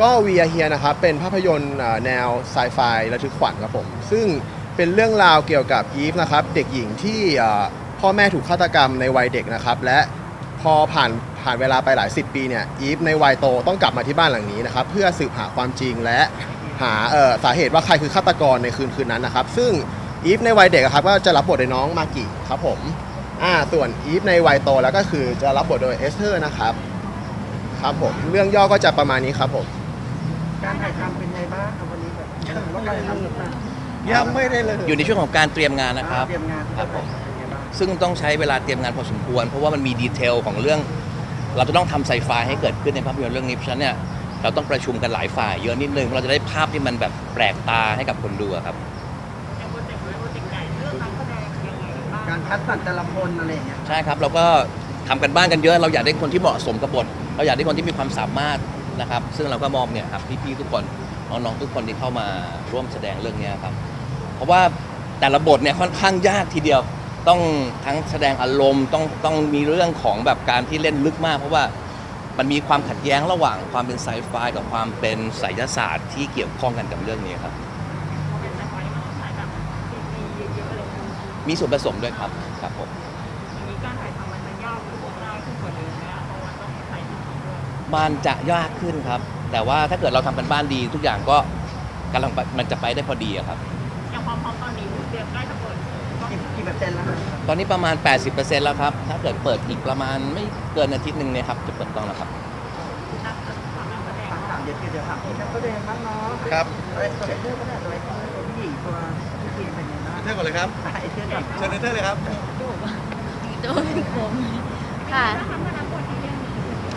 ก็วีอาเฮียนะครับเป็นภาพยนตร์แนวไซไฟระทึกขวัญครับผม ซึ่งเป็นเรื่องราวเกี่ยวกับอีฟนะครับ เด็กหญิงที่พ่อแม่ถูกฆาตกรรมในวัยเด็กนะครับ และพอผ่านผ่านเวลาไปหลายสิบปีเนี่ยอีฟในวัยโตต้องกลับมาที่บ้านหลังนี้นะครับ เพื่อสืบหาความจริงและหาเอ่อสาเหตุว่าใครคือฆาตกรในคืนคืนนั้นนะครับ ซึ่งอีฟในวัยเด็กครับก็จะรับบทโดยน้องมากิครับผมอ่าส่วนอีฟในวัยโตแล้วก็คือจะรับบทโดยเอสเธอร์นะครับครับผมเรื่องย่อก็จะประมาณนี้ครับผม การถ่ายทำเป็นไงบ้างครับวันนี้แบบหรือว่าการทำต่างยังไม่ได้เลยอยู่ในช่วงของการเตรียมงานๆนะครับเตรียมงานที่ครัจะบผมเป็นไงบ้างซึ่งต้องใช้เวลาเตรียมงานพอสมควร เพราะว่ามันมีดีเทลของเรื่อง เราจะต้องทำไซไฟให้เกิดขึ้นในภาพยนตร์เรื่องนี้เพราะฉะนั้นเนี่ยเราต้องประชุมกันหลายฝ่ายเยอะนิดนึงเราจะได้ภาพที่มันแบบแปลกตาให้กับคนดูอะครับ การคัดสรรแต่ละคนอะไรอย่างเงี้ยใช่ครับเราก็ทำกันบ้านกันเยอะเราอยากได้คนที่เหมาะสมกับบท เราอยากได้คนที่มีความสามารถ นะครับ ซึ่งเราก็มองเนี่ยครับพี่ๆทุกคนน้องๆทุกคนที่เข้ามาร่วมแสดงเรื่องเนี้ยครับ เพราะว่าแต่ละบทเนี่ยค่อนข้างยากทีเดียว ต้องทั้งแสดงอารมณ์ต้องต้องมีเรื่องของแบบการที่เล่นลึกมาก เพราะว่ามันมีความขัดแย้งระหว่างความเป็นไซไฟกับความเป็นไสยศาสตร์ที่เกี่ยวข้องกันกับเรื่องนี้ครับ มีส่วนผสมด้วยครับครับผม มันจะยากขึ้นครับ แต่ว่าถ้าเกิดเราทำกันบ้านดีทุกอย่างก็กำลังไปมันจะไปได้พอดีอะครับกี่กี่เปอร์เซ็นต์แล้วครับตอนนี้ประมาณ 80%แล้วครับ ถ้าเกิดเปิดอีกประมาณไม่เกินอาทิตย์หนึ่งเนี่ยครับจะเปิดกล้องแล้วครับถามถามเดี๋ยวเดี๋ยวถามนักแสดงบ้างเนาะครับตัวเตัวเพื่อนก็ได้ตัวตัวผู้หญิงตัวผู้หญิงเป็นยังไงบ้างเท่ก่อนเลยครับ ไอ้เพื่อนก่อน เชิญเท่เลยครับ โดนผมค่ะ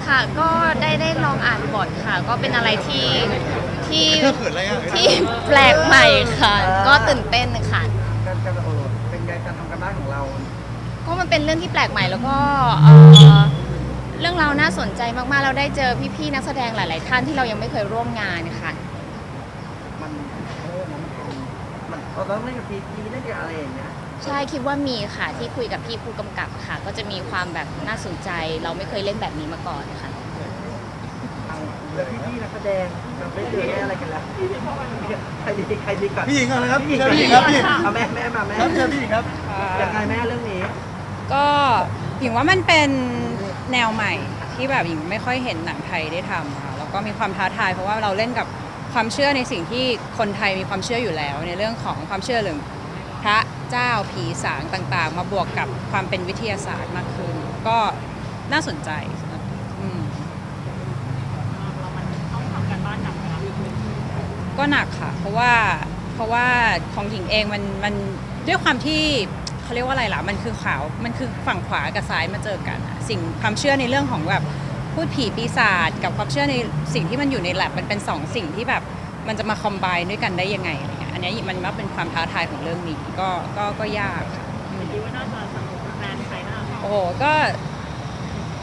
ค่ะก็ได้ได้ลองอ่านบทค่ะ ก็เป็นอะไรที่ที่เธอเขินอะไรอะที่แปลกใหม่ค่ะ ก็ตื่นเต้นค่ะ การการโอ้เป็นไงการทำกันบ้านของเรา ก็มันเป็นเรื่องที่แปลกใหม่แล้วก็เอ่อเรื่องราวน่าสนใจมากๆ เราได้เจอพี่ๆนักแสดงหลาย ๆ ท่านที่เรายังไม่เคยร่วมงานค่ะ มันเออมันเป็นมันเราต้องเล่นกับพีพีเล่นกับอะไรอย่างเงี้ย ใช่คิดว่ามีค่ะที่คุยกับพี่ผู้กำกับค่ะ ก็จะมีความแบบน่าสนใจ เราไม่เคยเล่นแบบนี้มาก่อนค่ะเอาแล้วพี่พี่นักแสดงเราไม่เจอแม่อะไรกันแล้วใครดีใครดีก่อนพี่หญิงก่อนนะครับพี่หญิงเชิญพี่หญิงครับพี่หญิง เอาแม่แม่มาแม่ครับเชิญพี่หญิงครับ ยังไงแม่เรื่องนี้ก็หญิงว่ามันเป็นแนวใหม่ที่แบบหญิงไม่ค่อยเห็นหนังไทยได้ทำค่ะแล้วก็มีความท้าทายเพราะว่าเราเล่นกับความเชื่อในสิ่งที่คนไทยมีความเชื่ออยู่แล้ว ในเรื่องของความเชื่อเรื่อง พระเจ้าผีสางต่างๆ มาบวกกับความเป็นวิทยาศาสตร์มากขึ้น ก็น่าสนใจอืมก็หนักค่ะ เพราะว่าเพราะว่าของหญิงเองมันมันด้วยความที่เขาเรียกว่าอะไรล่ะ มันคือขาวมันคือฝั่งขวากับซ้ายมาเจอกันอะสิ่งความเชื่อในเรื่องของแบบพูดผีปีศาจกับความเชื่อในสิ่งที่มันอยู่ในแลบมันเป็นสองสิ่งที่แบบมันจะมาคอมไบด้วยกันได้ยังไง อะไรเงี้ยอันเนี้ยมันว่าเป็นความท้าทายของเรื่องนี้ก็ก็ก็ยากค่ะอืมโอ้โหก็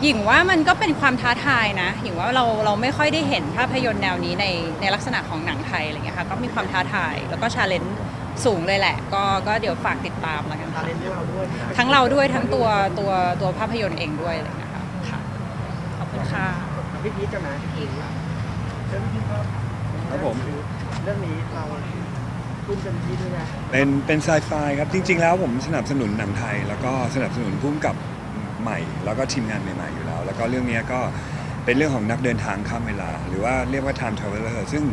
หญิงว่ามันก็เป็นความท้าทายนะหญิงว่าเราเราไม่ค่อยได้เห็นภาพยนตร์แนวนี้ในในลักษณะของหนังไทยอะไรเงี้ยค่ะก็มีความท้าทายแล้วก็ชาเลนจ์สูงเลยแหละ ก็ก็เดี๋ยวฝากติดตามแล้วกันตาค่ะเล่นด้วยเราด้วยทั้งเราด้วยทั้งตัวตัวตัวภาพยนตร์เองด้วยอะไรเงี้ยค่ะค่ะขอบคุณค่ะพี่พีชกันนะพี่พีชเชิญพี่พีชครับครับผมเรื่องนี้เรา ทุ่มเต็มที่ด้วยนะเป็นเป็นไซไฟครับ จริง ๆ แล้วผมสนับสนุนหนังไทย แล้วก็สนับสนุนพุ่มกับใหม่ แล้วก็ทีมงานใหม่ๆอยู่แล้ว แล้วก็เรื่องนี้ก็เป็นเรื่องของนักเดินทางข้ามเวลา หรือว่าเรียกว่า time traveler ซึ่ง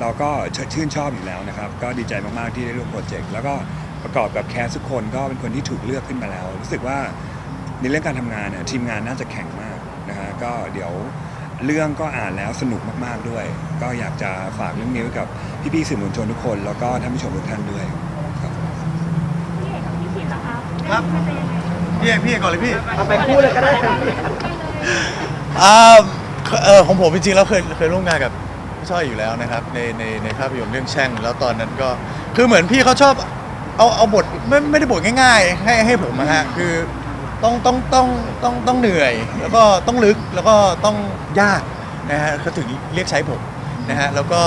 เราก็ชื่นชอบอยู่แล้วนะครับ ก็ดีใจมากๆที่ได้ร่วมโปรเจกต์แล้วก็ประกอบกับแคสทุกคนก็เป็นคนที่ถูกเลือกขึ้นมาแล้ว รู้สึกว่าในเรื่องการทำงานเนี่ยทีมงานน่าจะแข็งมากนะฮะก็เดี๋ยวเรื่องก็อ่านแล้วสนุกมากๆด้วย ก็อยากจะฝากเรื่องนี้ไว้กับ พี่ๆสื่อมวลชนทุกคน แล้วก็ท่านผู้ชมทุกท่านด้วยครับครับพี่เอกพี่เอกก่อนเลยพี่เอาไปคู่เลยก็ได้ครับพี่อ่าเออของผมจริงๆแล้วเคยเคยร่วมงานกับพี่ช่อยอยู่แล้วนะครับในในในภาพยนตร์เรื่องแช่ง แล้วตอนนั้นก็คือเหมือนพี่เขาชอบเอาเอาบทไม่ไม่ได้บทง่าย ๆ ให้ให้ผมนะฮะคือต้องต้องต้องต้องต้องเหนื่อย แล้วก็ต้องลึกแล้วก็ต้องยากนะฮะเขาถึงเรียกใช้ผม นะฮะแล้วก็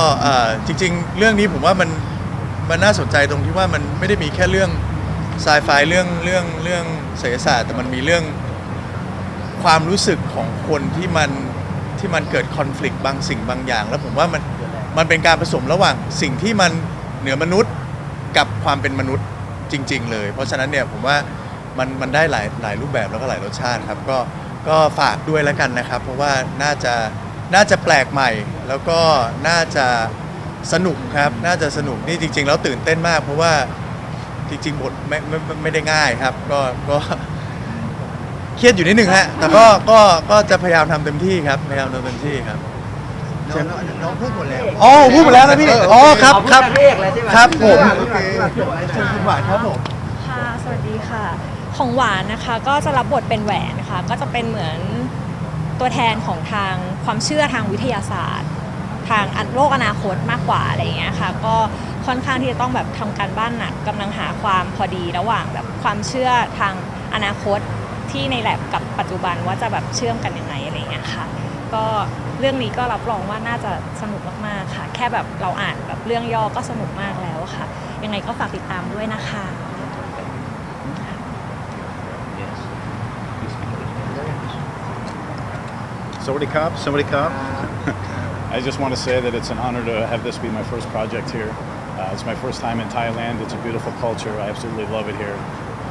จริง ๆ เรื่องนี้ผมว่ามันมันน่าสนใจตรงที่ว่ามันไม่ได้มีแค่เรื่องไซไฟเรื่องเรื่องเรื่องศิลศาสตร์ แต่มันมีเรื่องความรู้สึกของคนที่มันที่มันเกิดคอน FLICT บางสิ่งบางอย่าง แล้วผมว่ามันมันเป็นการผสมระหว่างสิ่งที่มันเหนือมนุษย์กับความเป็นมนุษย์จริง ๆ เลย เพราะฉะนั้นเนี่ยผมว่ามันมันได้หลายหลายรูปแบบแล้วก็หลายรสชาติครับก็ก็ฝากด้วยแล้วกันนะครับ เพราะว่าน่าจะน่าจะแปลกใหม่ แล้วก็น่าจะสนุกครับ น่าจะสนุกนี่จริง ๆ แล้วตื่นเต้นมาก เพราะว่าจริงๆบทไม่ไม่ไม่ไม่ได้ง่ายครับ ก็ก็ เครียดอยู่นิดหนึ่งฮะแต่ก็ก็ก็จะพยายามทำเต็มที่ครับพยายามทำเต็มที่ครับน้องน้องพูดหมดแล้วอ๋อพูดไปแล้วนะพี่อ๋อครับเอาพูดครับกันเลขแล้วใช่ไหม ครับผม โอเคเชิญคุณหวานครับผมค่ะสวัสดีค่ะ ของหวานนะคะก็จะรับบทเป็นแหวนนะคะก็จะเป็นเหมือนตัวแทนของทางความเชื่อทางวิทยาศาสตร์ ทางโลกอนาคตมากกว่าอะไรอย่างเงี้ยค่ะ ก็ค่อนข้างที่จะต้องแบบทำการบ้านหนักกำลังหาความพอดีระหว่างแบบความเชื่อทางอนาคตที่ในแลบกับปัจจุบันว่าจะแบบเชื่อมกันยังไงอะไรอย่างเงี้ยค่ะ ก็เรื่องนี้ก็รับรองว่าน่าจะสนุกมากๆค่ะ แค่แบบเราอ่านแบบเรื่องย่อก็สนุกมากแล้วค่ะ ยังไงก็ฝากติดตามด้วยนะคะ Somebody cop, somebody cop. I just want to say that it's an honor to have this be my first project here. Uh, it's my first time in Thailand. It's a beautiful culture. I absolutely love it here.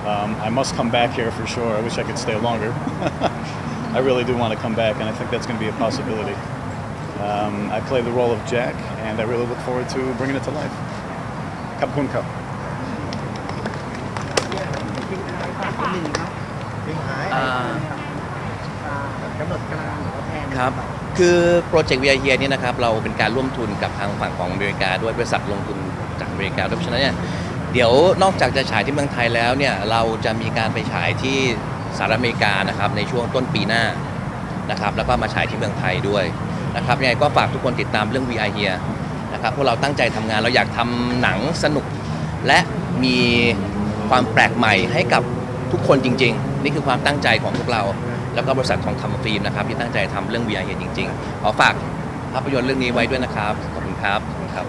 Um, I must come back here for sure. I wish I could stay longer. I really do want to come back, and I think that's going to be a possibility. Um, I play the role of Jack, and I really look forward to bringing it to life. Kapun Cup. หนึ่งเนาะ อ่า อ่ากำหนดการหรือว่าแผน ครับ คือโปรเจกต์ VR Here เนี่ยนะครับเราเป็นการร่วมทุนกับทางฝั่งของอเมริกาด้วยบริษัทลงทุนจากอเมริกาด้วยเพราะฉะนั้นเนี่ยเดี๋ยวนอกจากจะฉายที่เมืองไทยแล้วเนี่ยเราจะมีการไปฉายที่สหรัฐอเมริกานะครับในช่วงต้นปีหน้านะครับแล้วก็มาฉายที่เมืองไทยด้วยนะครับยังไงก็ฝากทุกคนติดตามเรื่อง VR Here นะครับพวกเราตั้งใจทำงานเราอยากทำหนังสนุก และมีความแปลกใหม่ให้กับทุกคนจริง ๆ นี่คือความตั้งใจของพวกเรา แล้วก็บริษัทของทำฟิล์มนะครับที่ตั้งใจทำเรื่อง VR Here จริงๆขอฝากภาพยนตร์เรื่องนี้ไว้ด้วยนะครับขอบคุณครับขอบคุณครับ